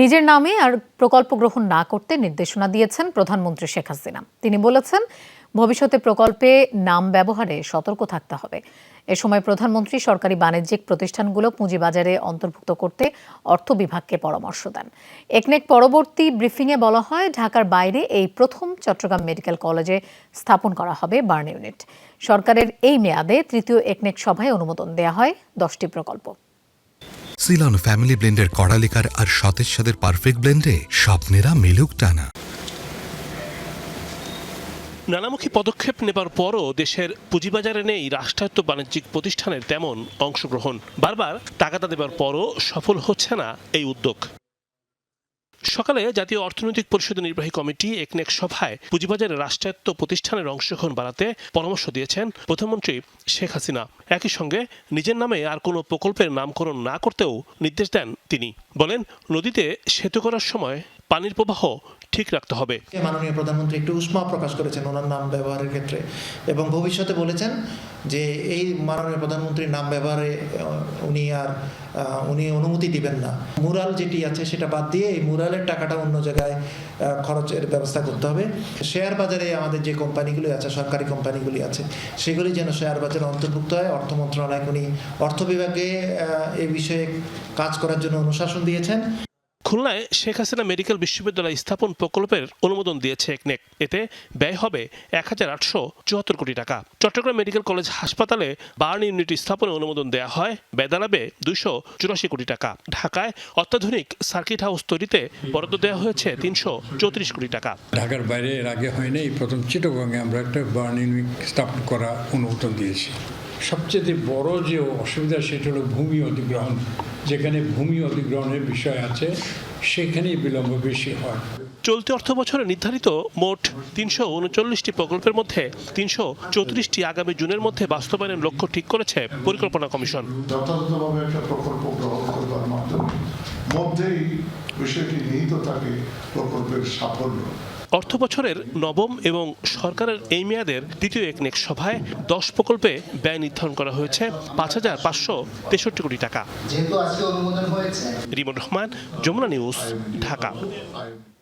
নিজের নামে আর প্রকল্প গ্রহণ না করতে নির্দেশনা দিয়েছেন প্রধানমন্ত্রী শেখ হাসিনা। তিনি বলেছেন, ভবিষ্যতে প্রকল্পে নাম ব্যবহারে সতর্ক থাকতে হবে। এ সময় প্রধানমন্ত্রী সরকারি বাণিজ্যিক প্রতিষ্ঠানগুলো পুঁজিবাজারে অন্তর্ভুক্ত করতে অর্থ বিভাগকে পরামর্শ দেন। একনেক পরবর্তী ব্রিফিংয়ে বলা হয়, ঢাকার বাইরে এই প্রথম চট্টগ্রাম মেডিকেল কলেজে স্থাপন করা হবে বার্ন ইউনিট। সরকারের এই মেয়াদে তৃতীয় একনেক সভায় অনুমোদন দেওয়া হয় দশটি প্রকল্প। সিলন ফ্যামিলি ব্লেন্ডের কড়ালিকার আর সতেজ সাদের পারফেক্ট ব্লেন্ডে স্বপ্নেরা মেলুক টানা। নানামুখী পদক্ষেপ নেবার পরও দেশের পুঁজিবাজারে নেই রাষ্ট্রায়ত্ত বাণিজ্যিক প্রতিষ্ঠানের তেমন অংশগ্রহণ। বারবার টাকাটা দেবার পরও সফল হচ্ছে না এই উদ্যোগ। সকালে জাতীয় অর্থনৈতিক পরিষদের নির্বাহী কমিটি একনেক সভায় পুঁজিবাজারে রাষ্ট্রায়ত্ত প্রতিষ্ঠানের অংশগ্রহণ বাড়াতে পরামর্শ দিয়েছেন প্রধানমন্ত্রী শেখ হাসিনা। একই সঙ্গে নিজের নামে আর কোনো প্রকল্পের নামকরণ না করতেও নির্দেশ দেন তিনি। বলেন, নদীতে সেতু করার সময় পানির প্রবাহ ঠিক রাখতে হবে। মাননীয় প্রধানমন্ত্রী একটু উষ্মা প্রকাশ করেছেন ওনার নাম ব্যবহারের ক্ষেত্রে এবং ভবিষ্যতে বলেছেন যে এই মাননীয় প্রধানমন্ত্রীর নাম ব্যবহারে উনি আর উনি অনুমতি দিবেন না। মুরাল যেটি আছে সেটা বাদ দিয়ে এই মুরালের টাকাটা অন্য জায়গায় খরচের ব্যবস্থা করতে হবে। শেয়ার বাজারে আমাদের যে কোম্পানিগুলি আছে, সরকারি কোম্পানিগুলি আছে, সেগুলি যেন শেয়ার বাজারে অন্তর্ভুক্ত হয়। অর্থ মন্ত্রণালয়, উনি অর্থ বিভাগে এ বিষয়ে কাজ করার জন্য অনুশাসন দিয়েছেন। খুলনায় শেখ হাসিনা মেডিকেল বিশ্ববিদ্যালয় স্থাপন প্রকল্পের অনুমোদন দিয়েছে একনেক। এতে ব্যয় হবে এক হাজার আটশো চুয়াত্তর কোটি টাকা। চট্টগ্রাম মেডিকেল কলেজ হাসপাতালে বার্ন ইউনিট স্থাপনে অনুমোদন দেওয়া হয় ব্যয় দাঁড়াবে দুইশো চুরাশি কোটি টাকা। ঢাকায় অত্যাধুনিক সার্কিট হাউস তৈরিতে বরাদ্দ দেওয়া হয়েছে তিনশো চৌত্রিশ কোটি টাকা। ঢাকার বাইরে এর আগে হয়নি এই প্রথম চিটগঙ্গে আমরা একটা বার্ন ইউনিট স্থাপন করা অনুমোদন দিয়েছি। সবচেয়ে বড় যে অসুবিধা, সেটা হলো ভূমি অধিগ্রহণ। যেখানে ভূমি অধিগ্রহণের বিষয় আছে সেখানেই বিলম্ব বেশি হয়। চলতি অর্থ বছরে নির্ধারিত মোট তিনশো উনচল্লিশটি প্রকল্পের মধ্যে তিনশো চৌত্রিশটি আগামী জুনের মধ্যে বাস্তবায়নের লক্ষ্য ঠিক করেছে পরিকল্পনা কমিশন। যথাযথভাবে একটা প্রকল্প গ্রহণ করবার মাধ্যমে মধ্যেই বিষয়টি নিহিত থাকে প্রকল্পের সাফল্য অর্থ বছরের নবম এবং সরকারের এই মেয়াদের দ্বিতীয় একনেক সভায় দশ প্রকল্পে ব্যয় নির্ধারণ করা হয়েছে পাঁচ হাজার পাঁচশো তেষট্টি কোটি টাকা। রিমন রহমান যমুনা নিউজ ঢাকা।